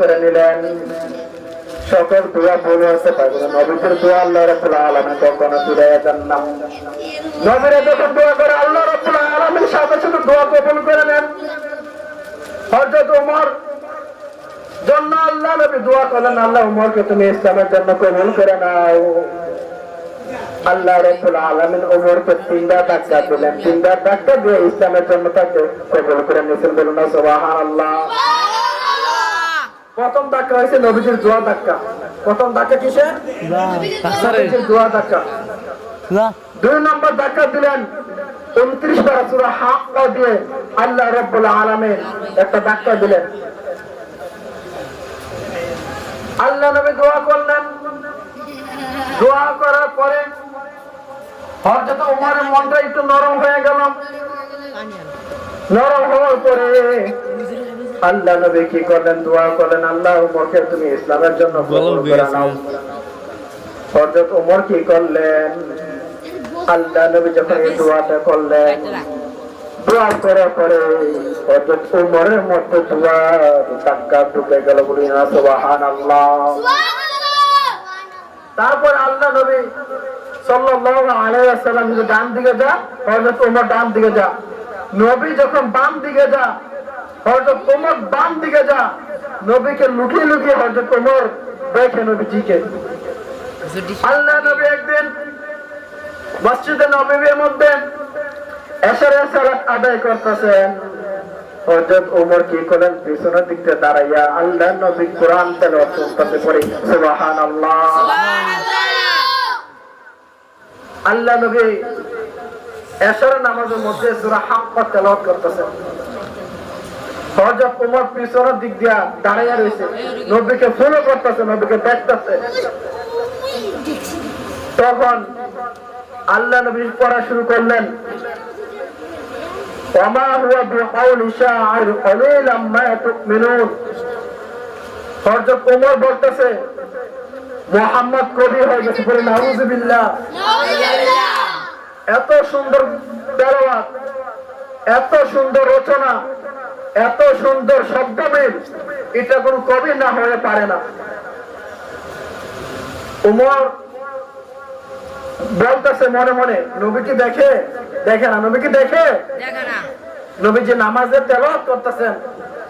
করে নিলেন। সকল দোয়া হতে পারবে নবীদের দোয়া আল্লাহ রাব্বুল কখনো না। নবীরা যখন দোয়া করে, আল্লাহ সাথে সাথে দোয়া করে নেন। ওমর, জন্য আল্লাহ নবী দোয়া করলেন, আল্লাহ ওমরকে তুমি ইসলামের জন্য কবুল করে নাও। আল্লাহ রাব্বুল আলামিন ওমরকে তিনটা ধাক্কা দিলেন। তিনটা ধাক্কা দিয়ে ইসলামের জন্য তাকে কবুল করে নিয়েছেন বলুন সুবহানাল্লাহ। প্রথম ধাক্কা হয়েছে নবীজির দোয়া ধাক্কা। প্রথম ধাক্কা কিসে? দোয়া ধাক্কা। দুই নম্বর ধাক্কা দিলেন উনত্রিশ বার সুরা হাক দিয়ে আল্লাহ রব্বুল আলমের একটা ধাক্কা দিলেন। আল্লাহ নবী দোয়া করলেন। দোয়া করার পরে হযরত উমরের মনটা একটু নরম হয়ে গেল। নরম হওয়ার পরে আল্লাহ নবী কি করলেন? দোয়া করলেন আল্লাহ উমরকে তুমি ইসলামের জন্য কবুল করে নাও। হযরত উমর কি করলেন? আল্লাহ নবী যখন এই দোয়াটা করলেন দোয়া করার পরে হযরত মধ্যে দোয়া টাক্কা ঢুকে গেল বলি না সুবহানাল্লাহ। তারপর আল্লাহ নবী সাল্লাল্লাহু আলাইহি ওয়াসাল্লাম ডান দিকে যা হযরত ওমর ডান দিকে যা। নবী যখন বাম দিকে যা হযরত ওমর বাম দিকে যা, নবীকে লুকিয়ে লুকিয়ে হযরত ওমর দেখে নবীজিকে। আল্লাহ নবী একদিন মসজিদে নবীর মধ্যে আদায় করতেছেন। ওমর কি করেন পিছনের দাঁড়াইয়া আল্লাহ নবী কোরআন করতেছে পড়ে। আল্লাহ নবী নামাজের মধ্যে সূরা হাক্কা করতেছেন। হযরত ওমর পিছনের দিক দিয়া দাঁড়াইয়া রয়েছে নবীকে ফলো করতেছে নবীকে দেখতেছে তখন আল্লাহ নবী পড়া শুরু করলেন وما هو بقول شاعر قليلا ما تؤمنون হযরত ওমর বলতেছে মোহাম্মদ কবি হয়ে গেছে বলে নাউজুবিল্লাহ এত সুন্দর তেলাওয়াত এত সুন্দর রচনা এত সুন্দর শব্দমিল এটা কোন কবি না হয়ে পারে না। উমর বলতেছে মনে মনে নবী কি দেখে দেখে না নবী কি দেখে নবী যে নামাজের তেলাওয়াত করতেছেন।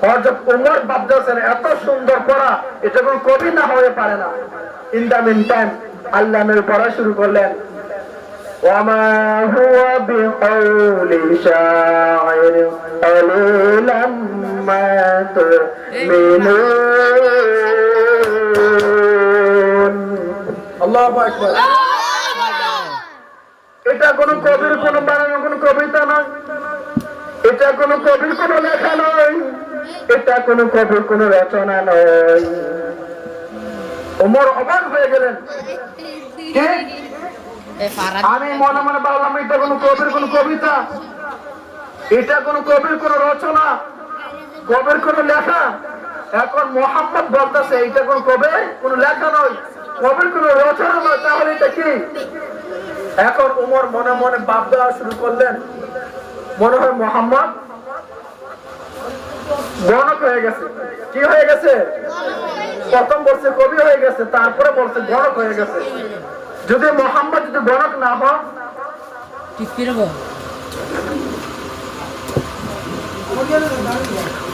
হযরত উমর ভাবতেছেন এত সুন্দর পড়া এটা কোন কবি না হয়ে পারে না। ইন দা মিন টাইম আল্লাহ পড়া শুরু করলেন। وما هو بقول شاعر قليلا ما تؤمنون الله أكبر এটা কোন কবির কোন বানানো কোন কবিতা নয় এটা কোন কবির কোন লেখা নয় এটা কোন কবির কোন রচনা নয় ওমর অবাক হয়ে গেলেন কে আমি মনে মনে ভাবলাম এটা কোন কবির কোন কবিতা। এটা কোন কবির কোন রচনা কবির কোন লেখা। এখন মোহাম্মদ বলতেছে এটা কোন কবে কোন লেখা নয় কবির কোন রচনা নয় তাহলে এটা কি? এখন উমর মনে মনে বাপ দেওয়া শুরু করলেন। মনে হয় মোহাম্মদ গণক হয়ে গেছে। কি হয়ে গেছে? প্রথম বলছে কবি হয়ে গেছে তারপরে বলছে গণক হয়ে গেছে। যদি মোহাম্মদ যদি গণক না হয়?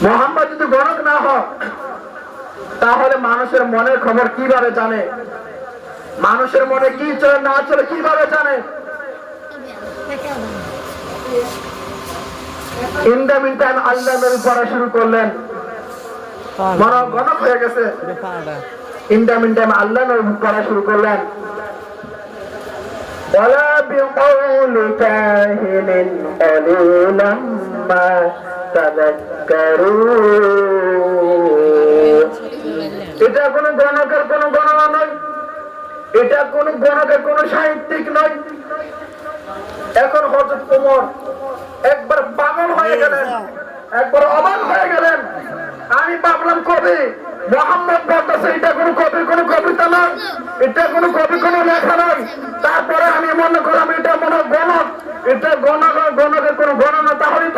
মোহাম্মদ যদি গণক না হয় তাহলে মানুষের মনের খবর কীভাবে জানে? মানুষের মনে কি চলে না চলে কীভাবে জানে? ইন দ্য মিন টাইম আল্লাহ নবী পড়া শুরু করলেন। মনে গণক হয়ে গেছে। ইন দ্য টাইম আল্লাহ নবী পড়া শুরু করলেন। ولا بقول كاهن قليلا ما تذكرون এটা কোনো গণকের কোনো গণনা নয় এটা কোন গণকের কোন সাহিত্যিক নয় এখন হজরত কোমর একবার পাগল হয়ে গেলেন একবার অবাক হয়ে গেলেন আমি ভাবলাম কবি মোহাম্মদ বলতেছে এটা কোন কবি কোন কবিতা নয় এটা কোন কবি কোন লেখা নয়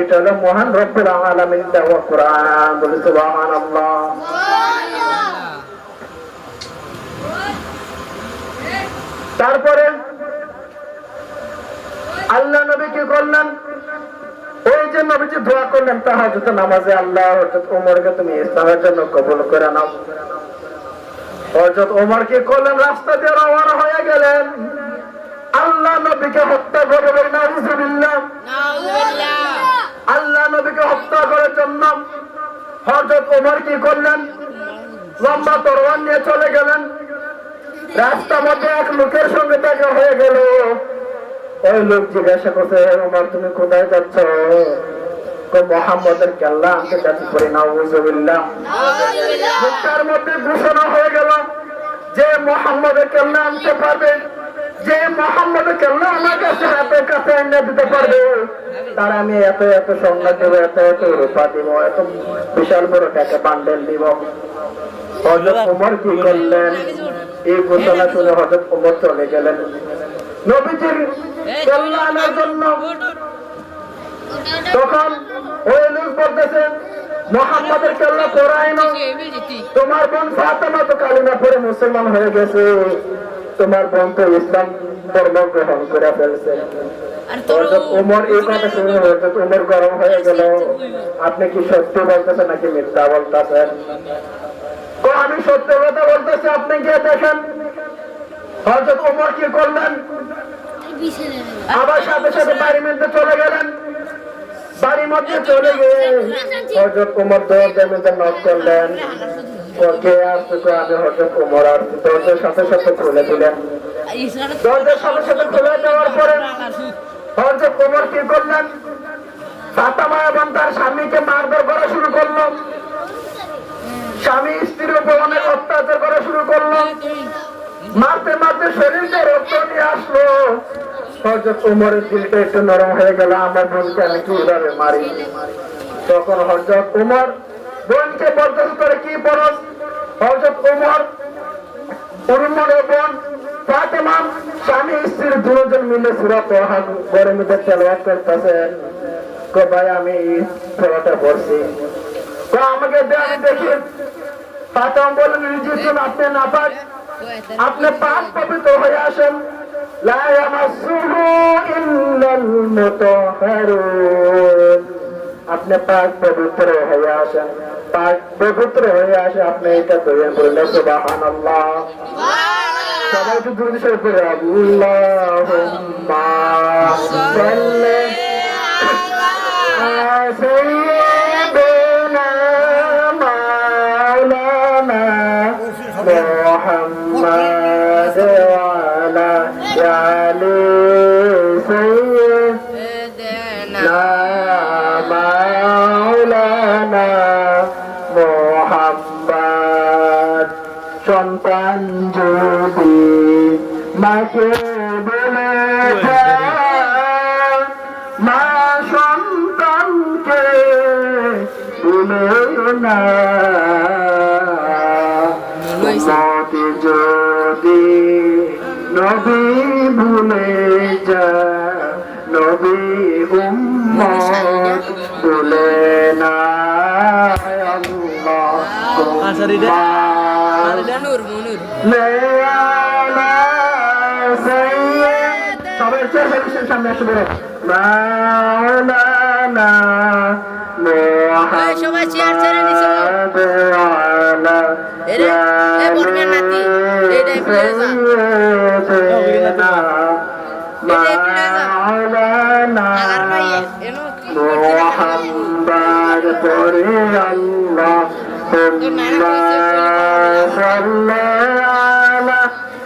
এটা হলো মহান রব্বুল আলামিন দেওয়া কোরআন। বলে সুবহানাল্লাহ। তারপরে আল্লাহ নবী কি করলেন? ওই যে নবীজি দোয়া করলেন তাহাজুদ নামাজে আল্লাহ, হযরত ওমরকে তুমি ইসলামের জন্য কবুল করে নাও। হযরত ওমর কি করলেন? রাস্তা দিয়ে রওনা হয়ে গেলেন। আল্লাহ নবীকে হত্যা করে বলে আল্লাহ নবীকে হত্যা করার জন্য হযরত ওমর কি করলেন? লম্বা তরোয়ার নিয়ে চলে গেলেন। রাস্তা মধ্যে এক লোকের সঙ্গে দেখা হয়ে গেল। ওই লোক জিজ্ঞাসা করছে ওমর তুমি কোথায় যাচ্ছ? মোহাম্মদের কেল্লা আনতে যাচ্ছি করি না মধ্যে ঘোষণা হয়ে গেল যে মোহাম্মদের কেল্লা আনতে পারবে। যে আমার কাছে হাতের কাছে এনে দিতে পারবে তার আমি এত এত স্বর্ণ দেবো এত এত রূপা দিব এত বিশাল বড় টাকা বান্ডেল দিব হজরত কি করলেন এই ঘোষণা শুনে হজরত চলে গেলেন নবীজির কল্যাণের জন্য তখন ওই লোক মোহাম্মদের কেল্লা পড়ায় না তোমার বোন ফাতেমা তো কালিমা পরে মুসলমান হয়ে গেছে তোমার বোন ইসলাম ধর্ম গ্রহণ করে ফেলছে। ওমর এই কথা শুনে হযরত ওমর গরম হয়ে গেল। আপনি কি সত্য বলতেছেন নাকি মিথ্যা বলতেছেন? আমি সত্য কথা বলতেছি আপনি গিয়ে দেখেন। হযরত ওমর কি করলেন? আবার সাথে সাথে বাড়ি মধ্যে চলে গেলেন। বাড়ির মধ্যে চলে গিয়ে হজরত কুমার দরজার মধ্যে নক করলেন। তার স্বামীকে মারধর করা শুরু করল। স্বামী স্ত্রীর উপর অনেক অত্যাচার করা শুরু করল। মারতে মারতে শরীরটা রক্ত নিয়ে আসলো। হজরত উমরের দিলটা একটু নরম হয়ে গেল। আমার বোনকে আমি কীভাবে মারি? তখন হজরত উমর বোনকে বরদাস করে কি বরস হজরত উমর উমরের বোন, ফাতেমা, স্বামী স্ত্রীর দুজন মিলে করতেছেন কো ভাই, আমি তো আমাকে দেখি। ফাতেমা রিজিস্ট্রেশন আপনি না পাক, আপনি পবিত্র হয়ে আসেন। লা আপনি পাক পবিত্র হয়ে আসেন। পাক পবিত্র হয়ে আসে আপনি এটা তৈরি করলেন সুবহানাল্লাহ সবাই একটু দূরে সরে পড়ে আল্লাহুম্মা সাল্লি আলা সাইয়্যিদিনা মাওলানা محمد وعلى آل মাকে বলে মা সন্তানকে ভুলে না যদি নবী ভুলে যা নবী উম্মত ভুলে না আল্লাহ আলা আসে বেরো। মাওলানা সবাই চেয়ার ছেড়ে নিছো। এরে, এ যা।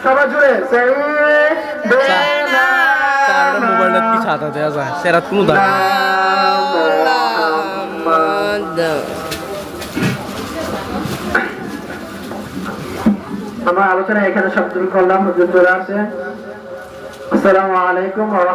সবাই জুড়ে সেই ছাতা দেওয়া যায় কোনো আমরা আলোচনা এখানে সমাপ্ত করলাম, হুজুর চলে আসে আসসালামু আলাইকুম ওয়া